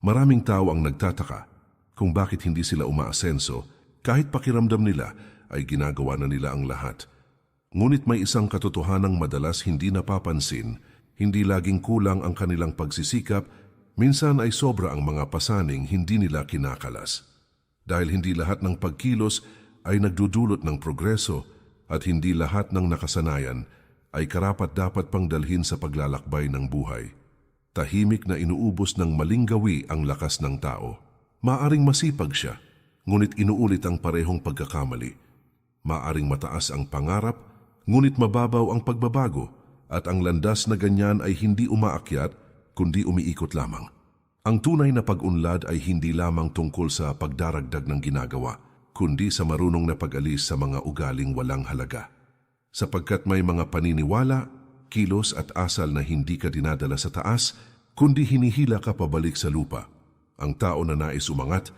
Maraming tao ang nagtataka kung bakit hindi sila umaasenso kahit pakiramdam nila ay ginagawa na nila ang lahat. Ngunit may isang katotohanang madalas hindi napapansin, hindi laging kulang ang kanilang pagsisikap, minsan ay sobra ang mga pasaning hindi nila kinakalas. Dahil hindi lahat ng pagkilos ay nagdudulot ng progreso at hindi lahat ng nakasanayan ay karapat dapat pang dalhin sa paglalakbay ng buhay. Tahimik na inuubos ng maling gawi ang lakas ng tao. Maaring masipag siya, ngunit inuulit ang parehong pagkakamali. Maaring mataas ang pangarap, ngunit mababaw ang pagbabago at ang landas na ganyan ay hindi umaakyat kundi umiikot lamang. Ang tunay na pag-unlad ay hindi lamang tungkol sa pagdaragdag ng ginagawa, kundi sa marunong na pag-alis sa mga ugaling walang halaga. Sapagkat may mga paniniwala, kilos at asal na hindi ka dinadala sa taas, kundi hinihila ka pabalik sa lupa. Ang tao na nais umangat,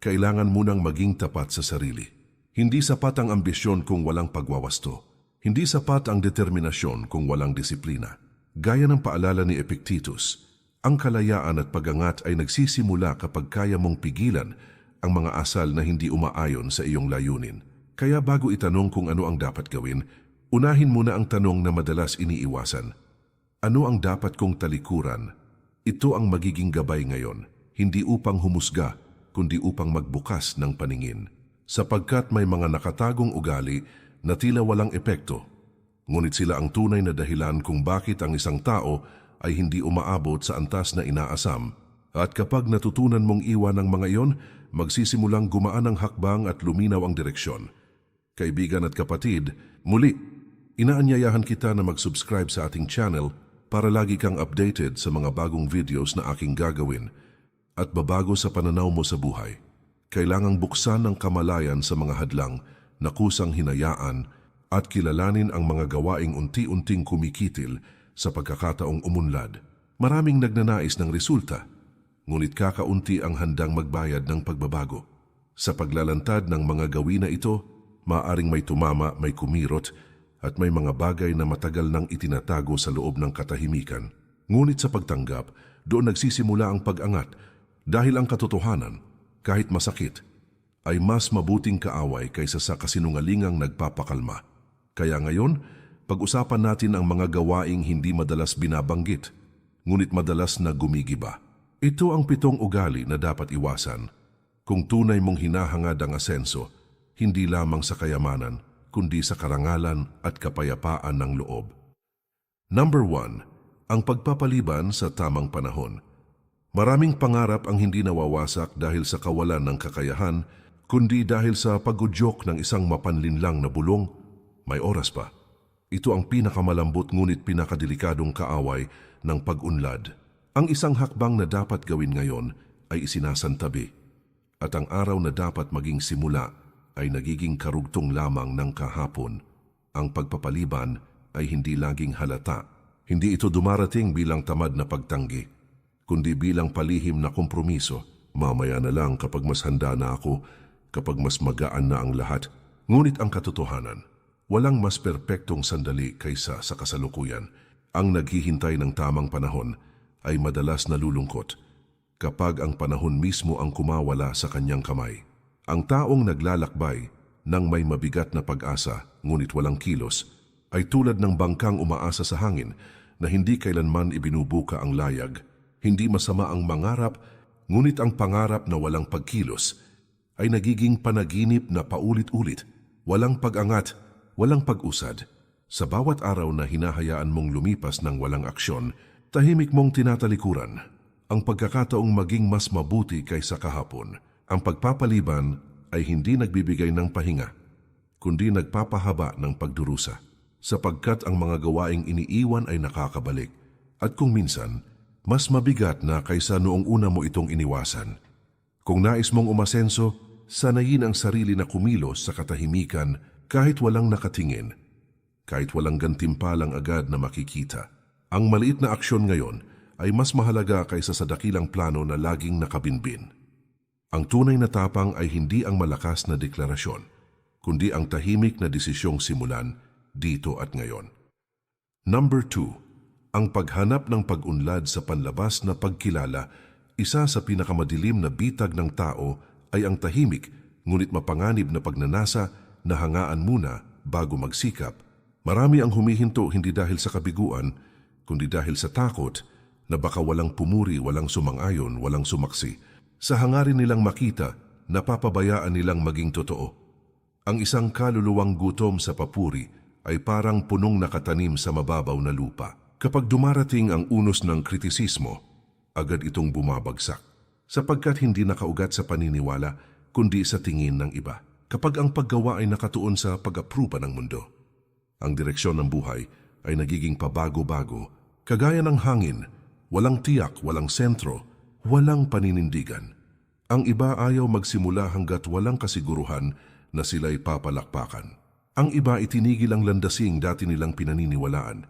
kailangan munang maging tapat sa sarili. Hindi sapat ang ambisyon kung walang pagwawasto. Hindi sapat ang determinasyon kung walang disiplina. Gaya ng paalala ni Epictetus, ang kalayaan at pagangat ay nagsisimula kapag kaya mong pigilan ang mga asal na hindi umaayon sa iyong layunin. Kaya bago itanong kung ano ang dapat gawin, unahin muna ang tanong na madalas iniiwasan. Ano ang dapat kong talikuran? Ito ang magiging gabay ngayon, hindi upang humusga, kundi upang magbukas ng paningin. Sapagkat may mga nakatagong ugali na tila walang epekto, ngunit sila ang tunay na dahilan kung bakit ang isang tao ay hindi umaabot sa antas na inaasam. At kapag natutunan mong iwan ang mga iyon, magsisimulang gumaan ang hakbang at luminaw ang direksyon. Kaibigan at kapatid, muli, inaanyayahan kita na mag-subscribe sa ating channel para lagi kang updated sa mga bagong videos na aking gagawin at babago sa pananaw mo sa buhay. Kailangang buksan ng kamalayan sa mga hadlang na kusang hinayaan at kilalanin ang mga gawaing unti-unting kumikitil sa pagkakataong umunlad. Maraming nagnanais ng resulta, ngunit kakaunti ang handang magbayad ng pagbabago. Sa paglalantad ng mga gawin na ito, maaring may tumama, may kumirot, at may mga bagay na matagal nang itinatago sa loob ng katahimikan. Ngunit sa pagtanggap, doon nagsisimula ang pag-angat dahil ang katotohanan, kahit masakit, ay mas mabuting kaaway kaysa sa kasinungalingang nagpapakalma. Kaya ngayon, pag-usapan natin ang mga gawaing hindi madalas binabanggit, ngunit madalas na gumigiba. Ito ang pitong ugali na dapat iwasan kung tunay mong hinahangad ang asenso, hindi lamang sa kayamanan, kundi sa karangalan at kapayapaan ng loob. Number 1. Ang pagpapaliban sa tamang panahon. Maraming pangarap ang hindi nawawasak dahil sa kawalan ng kakayahan, kundi dahil sa pagudyok ng isang mapanlinlang na bulong, may oras pa. Ito ang pinakamalambot ngunit pinakadelikadong kaaway ng pag-unlad. Ang isang hakbang na dapat gawin ngayon ay isinasantabi at ang araw na dapat maging simula ay nagiging karugtong lamang ng kahapon. Ang pagpapaliban ay hindi laging halata. Hindi ito dumarating bilang tamad na pagtanggi kundi bilang palihim na kompromiso. Mamaya na lang kapag mas handa na ako, kapag mas magaan na ang lahat. Ngunit ang katotohanan, walang mas perpektong sandali kaysa sa kasalukuyan. Ang naghihintay ng tamang panahon ay madalas nalulungkot kapag ang panahon mismo ang kumawala sa kanyang kamay. Ang taong naglalakbay ng may mabigat na pag-asa ngunit walang kilos ay tulad ng bangkang umaasa sa hangin na hindi kailanman ibinubuka ang layag hindi masama ang mangarap, ngunit ang pangarap na walang pagkilos ay nagiging panaginip na paulit-ulit, walang pag-angat, walang pag-usad. Sa bawat araw na hinahayaan mong lumipas ng walang aksyon, tahimik mong tinatalikuran ang pagkakataong maging mas mabuti kaysa kahapon. Ang pagpapaliban ay hindi nagbibigay ng pahinga, kundi nagpapahaba ng pagdurusa, sapagkat ang mga gawaing iniiwan ay nakakabalik. At kung minsan, mas mabigat na kaysa noong una mo itong iniwasan. Kung nais mong umasenso, sanayin ang sarili na kumilos sa katahimikan kahit walang nakatingin, kahit walang gantimpalang agad na makikita. Ang maliit na aksyon ngayon ay mas mahalaga kaysa sa dakilang plano na laging nakabinbin. Ang tunay na tapang ay hindi ang malakas na deklarasyon, kundi ang tahimik na desisyong simulan dito at ngayon. Number 2 ang paghanap ng pag-unlad sa panlabas na pagkilala Isa sa pinakamadilim na bitag ng tao ay ang tahimik ngunit mapanganib na pagnanasa na hangaan muna bago magsikap. Marami ang humihinto hindi dahil sa kabiguan, kundi dahil sa takot na baka walang pumuri, walang sumang-ayon, walang sumaksi. Sa hangarin nilang makita, napapabayaan nilang maging totoo. Ang isang kaluluwang gutom sa papuri ay parang punong nakatanim sa mababaw na lupa. Kapag dumarating ang unos ng kritisismo, agad itong bumabagsak sapagkat hindi nakaugat sa paniniwala kundi sa tingin ng iba. Kapag ang paggawa ay nakatuon sa pag-apruba ng mundo, ang direksyon ng buhay ay nagiging pabago-bago, kagaya ng hangin, walang tiyak, walang sentro, walang paninindigan. Ang iba ayaw magsimula hanggat walang kasiguruhan na sila'y papalakpakan. Ang iba itinigil ang landasing dati nilang pinaniniwalaan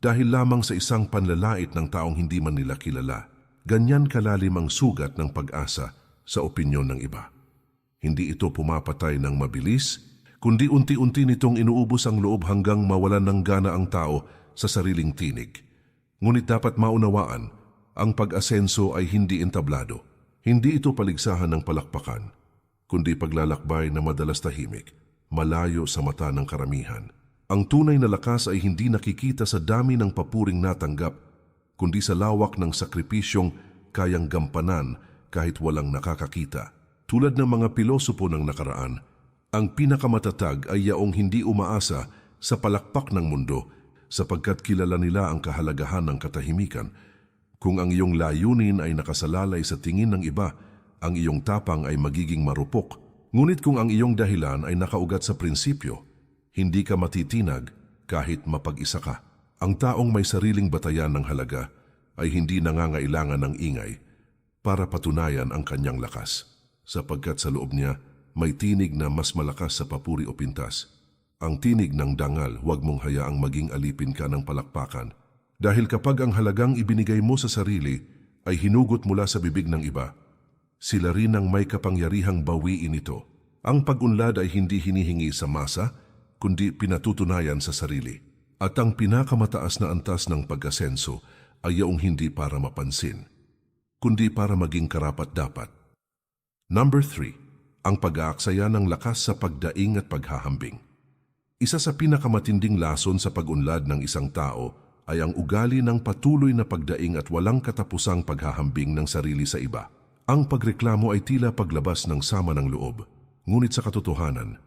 dahil lamang sa isang panlalait ng taong hindi man nila kilala. Ganyan kalalim ang sugat ng pag-asa sa opinyon ng iba. Hindi ito pumapatay ng mabilis, kundi unti-unti nitong inuubos ang loob hanggang mawalan ng gana ang tao sa sariling tinig. Ngunit dapat maunawaan, ang pag-asenso ay hindi entablado. Hindi ito paligsahan ng palakpakan, kundi paglalakbay na madalas tahimik, malayo sa mata ng karamihan. Ang tunay na lakas ay hindi nakikita sa dami ng papuring natanggap, kundi sa lawak ng sakripisyong kayang gampanan kahit walang nakakakita. Tulad ng mga pilosopo ng nakaraan, ang pinakamatatag ay yaong hindi umaasa sa palakpak ng mundo sapagkat kilala nila ang kahalagahan ng katahimikan. Kung ang iyong layunin ay nakasalalay sa tingin ng iba, ang iyong tapang ay magiging marupok. Ngunit kung ang iyong dahilan ay nakaugat sa prinsipyo, hindi ka matitinag kahit mapag-isa ka. Ang taong may sariling batayan ng halaga ay hindi nangangailangan ng ingay para patunayan ang kanyang lakas sapagkat sa loob niya may tinig na mas malakas sa papuri o pintas. Ang tinig ng dangal, huwag mong hayaang maging alipin ka ng palakpakan. Dahil kapag ang halagang ibinigay mo sa sarili ay hinugot mula sa bibig ng iba, sila rin ang may kapangyarihang bawiin ito. Ang pag-unlad ay hindi hinihingi sa masa, kundi pinatutunayan sa sarili. At ang pinakamataas na antas ng pag-asenso ay yaong hindi para mapansin, kundi para maging karapat-dapat. Number 3. Ang pag-aaksaya ng lakas sa pagdaing at paghahambing. Isa sa pinakamatinding lason sa pag-unlad ng isang tao ay ang ugali ng patuloy na pagdaing at walang katapusang paghahambing ng sarili sa iba. Ang pagreklamo ay tila paglabas ng sama ng loob, ngunit sa katotohanan,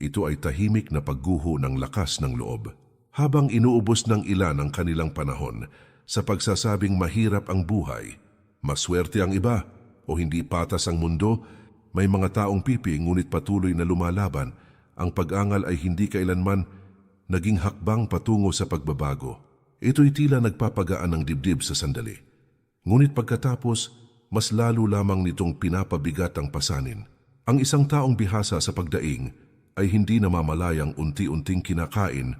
ito ay tahimik na pagguho ng lakas ng loob. Habang inuubos ng ilan ang kanilang panahon sa pagsasabing mahirap ang buhay, maswerte ang iba, o hindi patas ang mundo, may mga taong pipi ngunit patuloy na lumalaban. Ang pag-angal ay hindi kailanman naging hakbang patungo sa pagbabago. Ito'y tila nagpapagaan ng dibdib sa sandali. Ngunit pagkatapos, mas lalo lamang nitong pinapabigat ang pasanin. Ang isang taong bihasa sa pagdaing ay hindi namamalayang unti-unting kinakain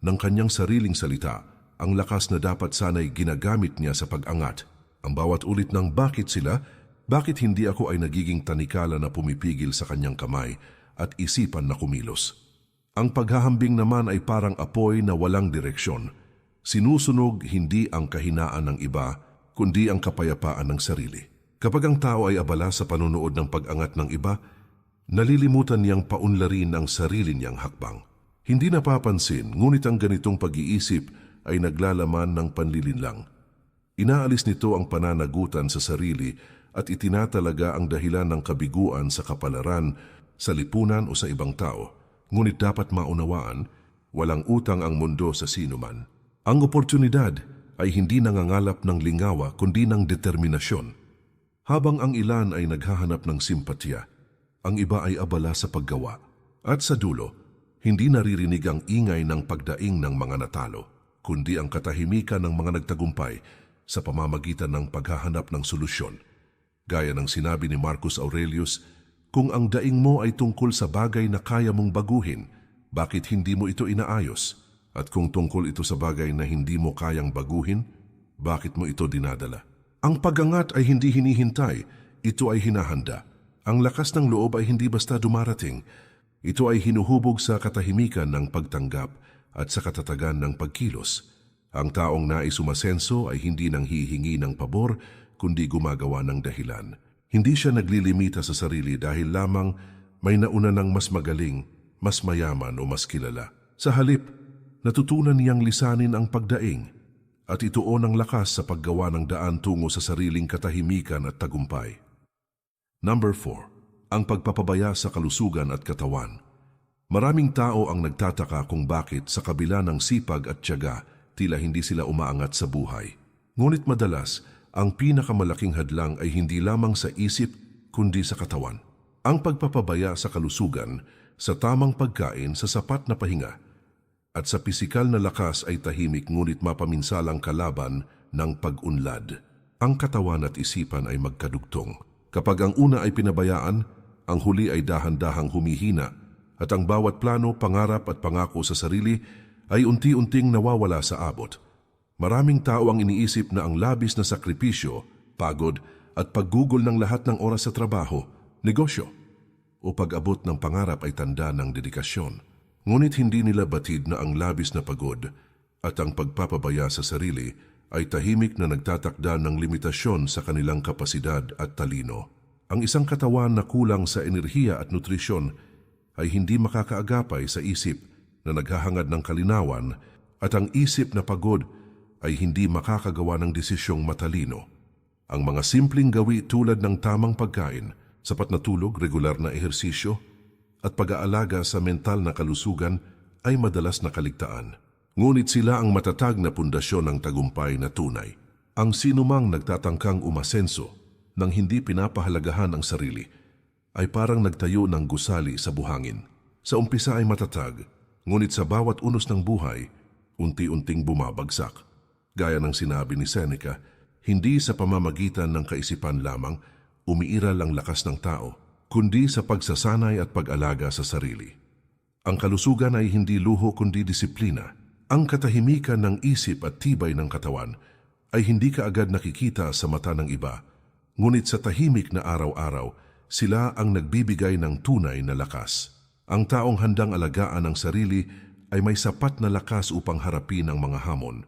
ng kanyang sariling salita ang lakas na dapat sana'y ginagamit niya sa pag-angat. Ang bawat ulit ng bakit sila bakit hindi ako ay nagiging tanikala na pumipigil sa kanyang kamay at isipan na kumilos? Ang paghahambing naman ay parang apoy na walang direksyon. Sinusunog hindi ang kahinaan ng iba, kundi ang kapayapaan ng sarili. Kapag ang tao ay abala sa panunood ng pag-angat ng iba, nalilimutan niyang paunlarin ang sarili niyang hakbang. Hindi napapansin, ngunit ang ganitong pag-iisip ay naglalaman ng panlilinlang. Inaalis nito ang pananagutan sa sarili at itinatalaga ang dahilan ng kabiguan sa kapalaran, sa lipunan o sa ibang tao. Ngunit dapat maunawaan, walang utang ang mundo sa sinuman. Ang oportunidad ay hindi nangangalap ng lingawa kundi ng determinasyon. Habang ang ilan ay naghahanap ng simpatya, ang iba ay abala sa paggawa. At sa dulo, hindi naririnig ang ingay ng pagdaing ng mga natalo, kundi ang katahimikan ng mga nagtagumpay sa pamamagitan ng paghahanap ng solusyon. Gaya ng sinabi ni Marcus Aurelius, kung ang daing mo ay tungkol sa bagay na kaya mong baguhin, bakit hindi mo ito inaayos? At kung tungkol ito sa bagay na hindi mo kayang baguhin, bakit mo ito dinadala? Ang pagangat ay hindi hinihintay, ito ay hinahanda. Ang lakas ng loob ay hindi basta dumarating, ito ay hinuhubog sa katahimikan ng pagtanggap at sa katatagan ng pagkilos. Ang taong nais umasenso ay hindi nang hihingi ng pabor, kundi gumagawa ng dahilan. Hindi siya naglilimita sa sarili dahil lamang may nauna ng mas magaling, mas mayaman o mas kilala. Sa halip, natutunan niyang lisanin ang pagdaing at ituon ang lakas sa paggawa ng daan tungo sa sariling katahimikan at tagumpay. Number 4. Ang pagpapabaya sa kalusugan at katawan. Maraming tao ang nagtataka kung bakit sa kabila ng sipag at tiyaga, tila hindi sila umaangat sa buhay. Ngunit madalas, ang pinakamalaking hadlang ay hindi lamang sa isip kundi sa katawan. Ang pagpapabaya sa kalusugan, sa tamang pagkain sa sapat na pahinga, at sa pisikal na lakas ay tahimik ngunit mapaminsalang kalaban ng pag-unlad. Ang katawan at isipan ay magkadugtong. Kapag ang una ay pinabayaan, ang huli ay dahan-dahang humihina at ang bawat plano, pangarap at pangako sa sarili ay unti-unting nawawala sa abot. Maraming tao ang iniisip na ang labis na sakripisyo, pagod at paggugol ng lahat ng oras sa trabaho, negosyo o pag-abot ng pangarap ay tanda ng dedikasyon. Ngunit hindi nila batid na ang labis na pagod at ang pagpapabaya sa sarili ay tahimik na nagtatakda ng limitasyon sa kanilang kapasidad at talino. Ang isang katawan na kulang sa enerhiya at nutrisyon ay hindi makakaagapay sa isip na naghahangad ng kalinawan at ang isip na pagod ay hindi makakagawa ng desisyong matalino. Ang mga simpleng gawi tulad ng tamang pagkain, sapat na tulog, regular na ehersisyo, at pag-aalaga sa mental na kalusugan ay madalas nakaligtaan. Ngunit sila ang matatag na pundasyon ng tagumpay na tunay. Ang sinumang nagtatangkang umasenso nang hindi pinapahalagahan ang sarili ay parang nagtayo ng gusali sa buhangin. Sa umpisa ay matatag, ngunit sa bawat unos ng buhay, unti-unting bumabagsak. Gaya ng sinabi ni Seneca, hindi sa pamamagitan ng kaisipan lamang umiiral ang lakas ng tao, kundi sa pagsasanay at pag-alaga sa sarili. Ang kalusugan ay hindi luho kundi disiplina. Ang katahimikan ng isip at tibay ng katawan ay hindi kaagad nakikita sa mata ng iba, ngunit sa tahimik na araw-araw, sila ang nagbibigay ng tunay na lakas. Ang taong handang alagaan ang sarili ay may sapat na lakas upang harapin ang mga hamon,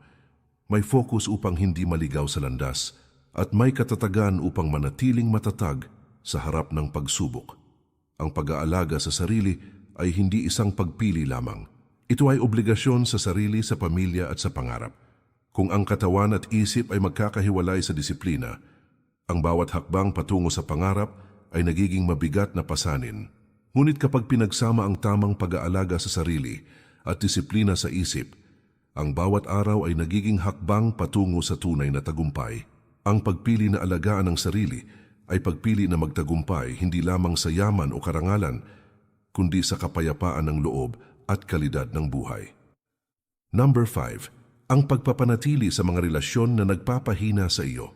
may focus upang hindi maligaw sa landas, at may katatagan upang manatiling matatag sa harap ng pagsubok. Ang pag-aalaga sa sarili ay hindi isang pagpili lamang. Ito ay obligasyon sa sarili, sa pamilya at sa pangarap. Kung ang katawan at isip ay magkakahiwalay sa disiplina, ang bawat hakbang patungo sa pangarap ay nagiging mabigat na pasanin. Ngunit kapag pinagsama ang tamang pag-aalaga sa sarili at disiplina sa isip, ang bawat araw ay nagiging hakbang patungo sa tunay na tagumpay. Ang pagpili na alagaan ng sarili ay pagpili na magtagumpay hindi lamang sa yaman o karangalan, kundi sa kapayapaan ng loob at kalidad ng buhay. Number 5. Ang pagpapanatili sa mga relasyon na nagpapahina sa iyo.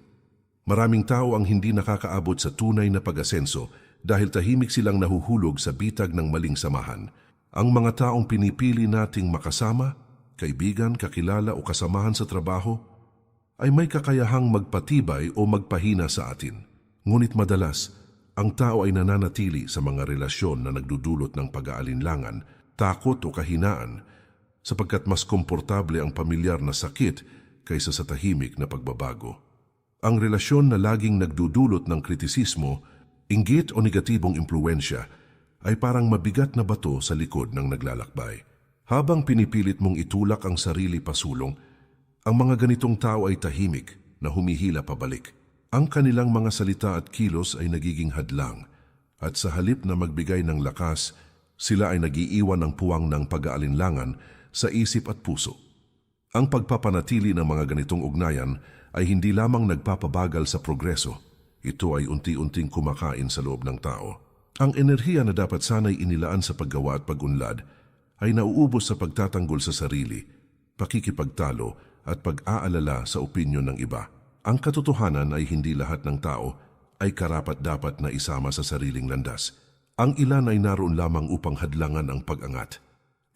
Maraming tao ang hindi nakakaabot sa tunay na pag-asenso dahil tahimik silang nahuhulog sa bitag ng maling samahan. Ang mga taong pinipili nating makasama, kaibigan, kakilala o kasamahan sa trabaho ay may kakayahang magpatibay o magpahina sa atin. Ngunit madalas, ang tao ay nananatili sa mga relasyon na nagdudulot ng pag-aalinlangan, takot o kahinaan sapagkat mas komportable ang pamilyar na sakit kaysa sa tahimik na pagbabago. Ang relasyon na laging nagdudulot ng kritisismo, inggit o negatibong impluensya ay parang mabigat na bato sa likod ng naglalakbay. Habang pinipilit mong itulak ang sarili pasulong, ang mga ganitong tao ay tahimik na humihila pabalik. Ang kanilang mga salita at kilos ay nagiging hadlang at sa halip na magbigay ng lakas, sila ay nagiiwan ng puwang ng pag-aalinlangan sa isip at puso. Ang pagpapanatili ng mga ganitong ugnayan ay hindi lamang nagpapabagal sa progreso, ito ay unti-unting kumakain sa loob ng tao. Ang enerhiya na dapat sanay inilaan sa paggawa at pagunlad ay nauubos sa pagtatanggol sa sarili, pakikipagtalo at pag-aalala sa opinyon ng iba. Ang katotohanan ay hindi lahat ng tao ay karapat-dapat na isama sa sariling landas. Ang ilan ay naroon lamang upang hadlangan ang pag-angat.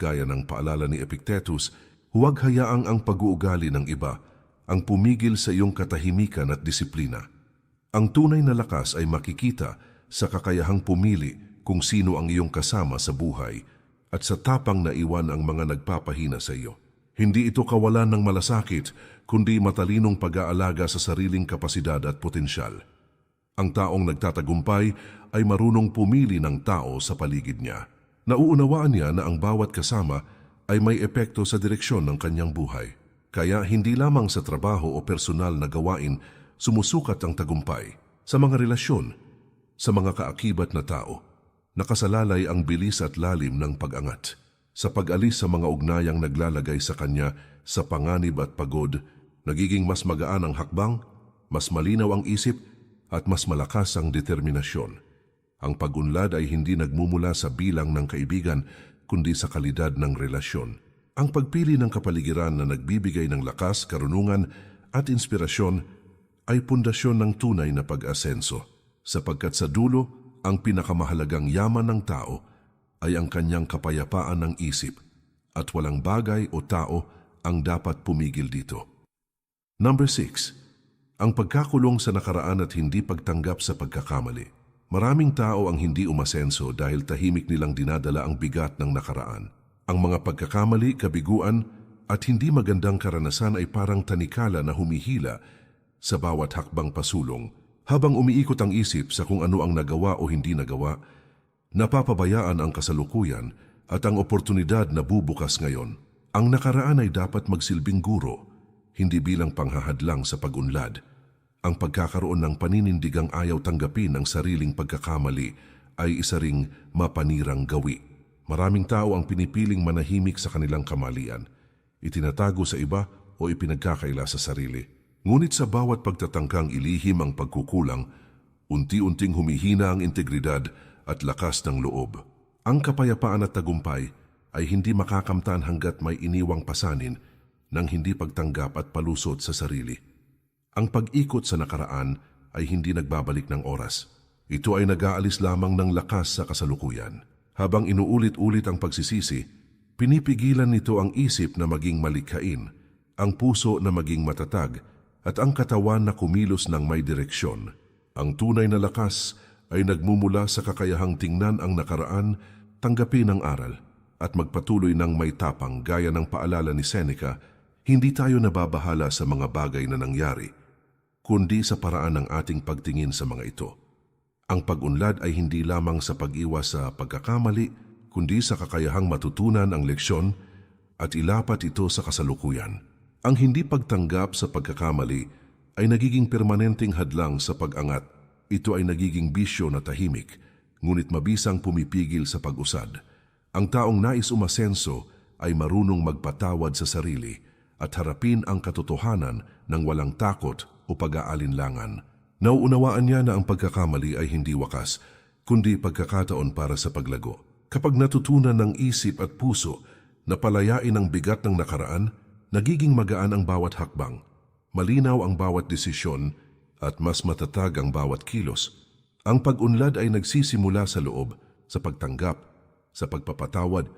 Gaya ng paalala ni Epictetus, huwag hayaang ang pag-uugali ng iba ang pumigil sa iyong katahimikan at disiplina. Ang tunay na lakas ay makikita sa kakayahang pumili kung sino ang iyong kasama sa buhay at sa tapang na iwan ang mga nagpapahina sa iyo. Hindi ito kawalan ng malasakit, kundi matalinong pag-aalaga sa sariling kapasidad at potensyal. Ang taong nagtatagumpay ay marunong pumili ng tao sa paligid niya. Nauunawaan niya na ang bawat kasama ay may epekto sa direksyon ng kanyang buhay. Kaya hindi lamang sa trabaho o personal na gawain sumusukat ang tagumpay. Sa mga relasyon, sa mga kaakibat na tao, nakasalalay ang bilis at lalim ng pag-angat. Sa pag-alis sa mga ugnayang naglalagay sa kanya sa panganib at pagod, nagiging mas magaan ang hakbang, mas malinaw ang isip, at mas malakas ang determinasyon. Ang pag-unlad ay hindi nagmumula sa bilang ng kaibigan, kundi sa kalidad ng relasyon. Ang pagpili ng kapaligiran na nagbibigay ng lakas, karunungan at inspirasyon ay pundasyon ng tunay na pag-asenso, sapagkat sa dulo, ang pinakamahalagang yaman ng tao ay ang kanyang kapayapaan ng isip at walang bagay o tao ang dapat pumigil dito. Number 6. Ang pagkakulong sa nakaraan at hindi pagtanggap sa pagkakamali. Maraming tao ang hindi umasenso dahil tahimik nilang dinadala ang bigat ng nakaraan. Ang mga pagkakamali, kabiguan at hindi magandang karanasan ay parang tanikala na humihila sa bawat hakbang pasulong. Habang umiikot ang isip sa kung ano ang nagawa o hindi nagawa, napapabayaan ang kasalukuyan at ang oportunidad na bubukas ngayon. Ang nakaraan ay dapat magsilbing guro, hindi bilang panghahadlang sa pag-unlad. Ang pagkakaroon ng paninindigang ayaw tanggapin ang sariling pagkakamali ay isa ring mapanirang gawi. Maraming tao ang pinipiling manahimik sa kanilang kamalian, itinatago sa iba o ipinagkakaila sa sarili. Ngunit sa bawat pagtatangkang ilihim ang pagkukulang, unti-unting humihina ang integridad at lakas ng loob. Ang kapayapaan at tagumpay ay hindi makakamtan hanggat may iniwang pasanin ng hindi pagtanggap at palusot sa sarili. Ang pag-ikot sa nakaraan ay hindi nagbabalik ng oras. Ito ay nag-aalis lamang ng lakas sa kasalukuyan. Habang inuulit-ulit ang pagsisisi, pinipigilan nito ang isip na maging malikhain, ang puso na maging matatag, at ang katawan na kumilos ng may direksyon. Ang tunay na lakas ay nagmumula sa kakayahang tingnan ang nakaraan, tanggapin ang aral, at magpatuloy ng may tapang gaya ng paalala ni Seneca, hindi tayo nababahala sa mga bagay na nangyari, kundi sa paraan ng ating pagtingin sa mga ito. Ang pag-unlad ay hindi lamang sa pag-iwas sa pagkakamali, kundi sa kakayahang matutunan ang leksyon at ilapat ito sa kasalukuyan. Ang hindi pagtanggap sa pagkakamali ay nagiging permanenteng hadlang sa pag-angat. Ito ay nagiging bisyo na tahimik, ngunit mabisang pumipigil sa pag-usad. Ang taong nais umasenso ay marunong magpatawad sa sarili at harapin ang katotohanan ng walang takot o pag-aalinlangan. Nauunawaan niya na ang pagkakamali ay hindi wakas, kundi pagkakataon para sa paglago. Kapag natutunan ng isip at puso na palayain ang bigat ng nakaraan, nagiging magaan ang bawat hakbang, malinaw ang bawat desisyon, at mas matatag ang bawat kilos. Ang pag-unlad ay nagsisimula sa loob, sa pagtanggap, sa pagpapatawad,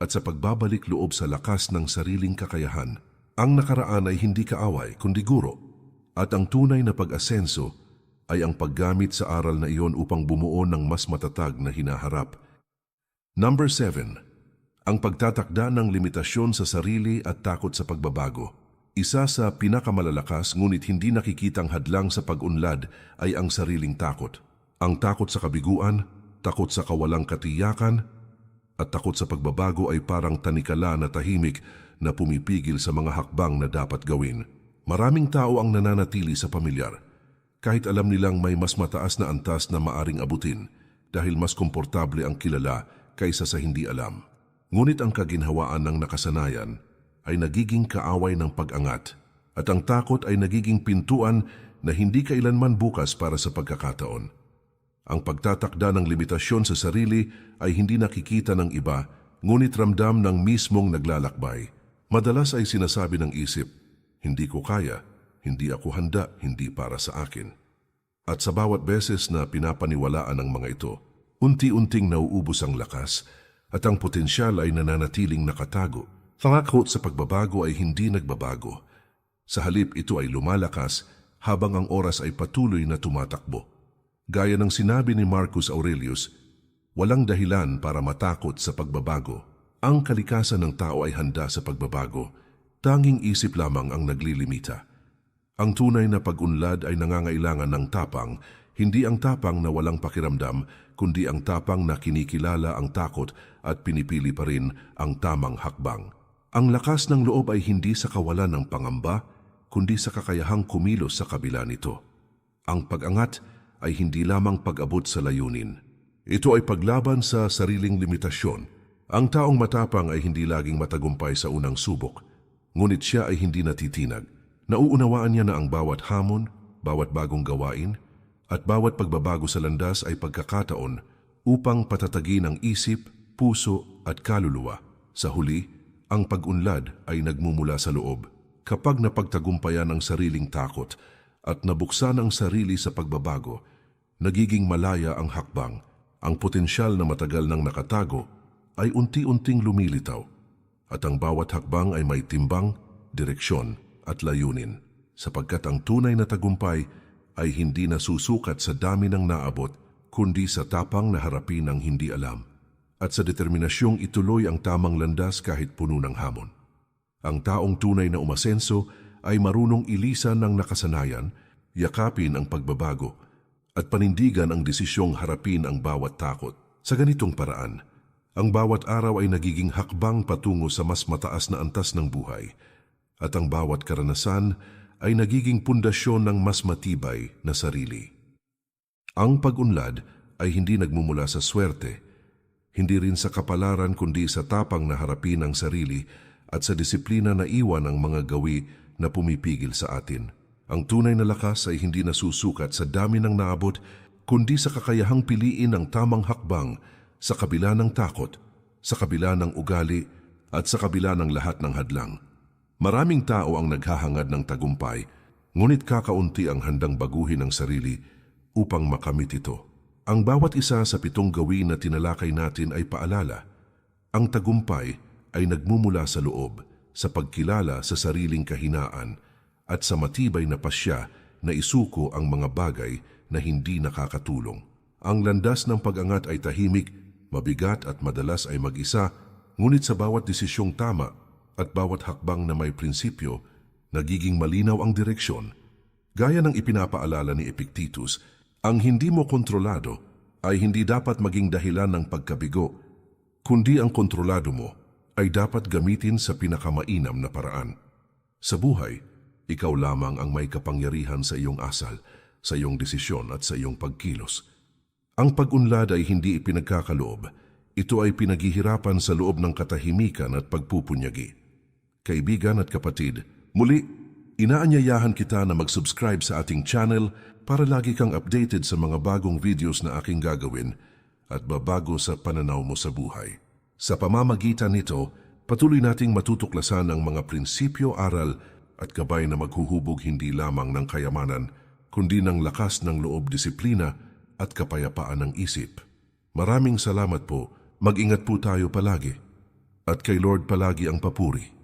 at sa pagbabalik loob sa lakas ng sariling kakayahan. Ang nakaraan ay hindi kaaway, kundi guro, at ang tunay na pag-asenso ay ang paggamit sa aral na iyon upang bumuo ng mas matatag na hinaharap. Number 7. Ang pagtatakda ng limitasyon sa sarili at takot sa pagbabago. Isa sa pinakamalalakas ngunit hindi nakikitang hadlang sa pag-unlad ay ang sariling takot. Ang takot sa kabiguan, takot sa kawalang katiyakan, at takot sa pagbabago ay parang tanikala na tahimik na pumipigil sa mga hakbang na dapat gawin. Maraming tao ang nananatili sa pamilyar, kahit alam nilang may mas mataas na antas na maaring abutin dahil mas komportable ang kilala kaysa sa hindi alam. Ngunit ang kaginhawaan ng nakasanayan ay nagiging kaaway ng pag-angat at ang takot ay nagiging pintuan na hindi kailanman bukas para sa pagkakataon. Ang pagtatakda ng limitasyon sa sarili ay hindi nakikita ng iba, ngunit ramdam ng mismong naglalakbay. Madalas ay sinasabi ng isip, hindi ko kaya, hindi ako handa, hindi para sa akin. At sa bawat beses na pinapaniwalaan ng mga ito, unti-unting nauubos ang lakas at ang potensyal ay nananatiling nakatago. Pangakot sa pagbabago ay hindi nagbabago. Sa halip ito ay lumalakas habang ang oras ay patuloy na tumatakbo. Gaya ng sinabi ni Marcus Aurelius, walang dahilan para matakot sa pagbabago. Ang kalikasan ng tao ay handa sa pagbabago, tanging isip lamang ang naglilimita. Ang tunay na pag-unlad ay nangangailangan ng tapang, hindi ang tapang na walang pakiramdam, kundi ang tapang na kinikilala ang takot at pinipili pa rin ang tamang hakbang. Ang lakas ng loob ay hindi sa kawalan ng pangamba, kundi sa kakayahang kumilos sa kabila nito. Ang pag-angat ay hindi lamang pag-abot sa layunin. Ito ay paglaban sa sariling limitasyon. Ang taong matapang ay hindi laging matagumpay sa unang subok, ngunit siya ay hindi natitinag. Nauunawaan niya na ang bawat hamon, bawat bagong gawain, at bawat pagbabago sa landas ay pagkakataon upang patatagin ang isip, puso at kaluluwa. Sa huli, ang pag-unlad ay nagmumula sa loob. Kapag napagtagumpayan ang sariling takot at nabuksan ang sarili sa pagbabago, nagiging malaya ang hakbang. Ang potensyal na matagal nang nakatago ay unti-unting lumilitaw at ang bawat hakbang ay may timbang, direksyon at layunin sapagkat ang tunay na tagumpay ay hindi nasusukat sa dami ng naabot kundi sa tapang na harapin ang hindi alam at sa determinasyong ituloy ang tamang landas kahit puno ng hamon. Ang taong tunay na umasenso ay marunong ilisan ng nakasanayan, yakapin ang pagbabago, at panindigan ang desisyong harapin ang bawat takot. Sa ganitong paraan, ang bawat araw ay nagiging hakbang patungo sa mas mataas na antas ng buhay, at ang bawat karanasan ay nagiging pundasyon ng mas matibay na sarili. Ang pag-unlad ay hindi nagmumula sa swerte, hindi rin sa kapalaran kundi sa tapang na harapin ang sarili at sa disiplina na iwan ang mga gawi na pumipigil sa atin. Ang tunay na lakas ay hindi nasusukat sa dami ng naabot, kundi sa kakayahang piliin ang tamang hakbang sa kabila ng takot, sa kabila ng ugali, at sa kabila ng lahat ng hadlang. Maraming tao ang naghahangad ng tagumpay, ngunit kakaunti ang handang baguhin ang sarili upang makamit ito. Ang bawat isa sa pitong gawin na tinalakay natin ay paalala. Ang tagumpay ay nagmumula sa loob, sa pagkilala sa sariling kahinaan, at sa matibay na pasya na isuko ang mga bagay na hindi nakakatulong. Ang landas ng pag-angat ay tahimik, mabigat at madalas ay mag-isa, ngunit sa bawat desisyong tama at bawat hakbang na may prinsipyo, nagiging malinaw ang direksyon. Gaya ng ipinapaalala ni Epictetus, ang hindi mo kontrolado ay hindi dapat maging dahilan ng pagkabigo, kundi ang kontrolado mo ay dapat gamitin sa pinakamainam na paraan. Sa buhay, ikaw lamang ang may kapangyarihan sa iyong asal, sa iyong desisyon at sa iyong pagkilos. Ang pag-unlad ay hindi ipinagkakaloob. Ito ay pinaghihirapan sa loob ng katahimikan at pagpupunyagi. Kaibigan at kapatid, muli, inaanyayahan kita na mag-subscribe sa ating channel para lagi kang updated sa mga bagong videos na aking gagawin at babago sa pananaw mo sa buhay. Sa pamamagitan nito, patuloy nating matutuklasan ang mga prinsipyo, aral at gabay na maghuhubog hindi lamang ng kayamanan, kundi ng lakas ng loob, disiplina at kapayapaan ng isip. Maraming salamat po. Mag-ingat po tayo palagi. At kay Lord palagi ang papuri.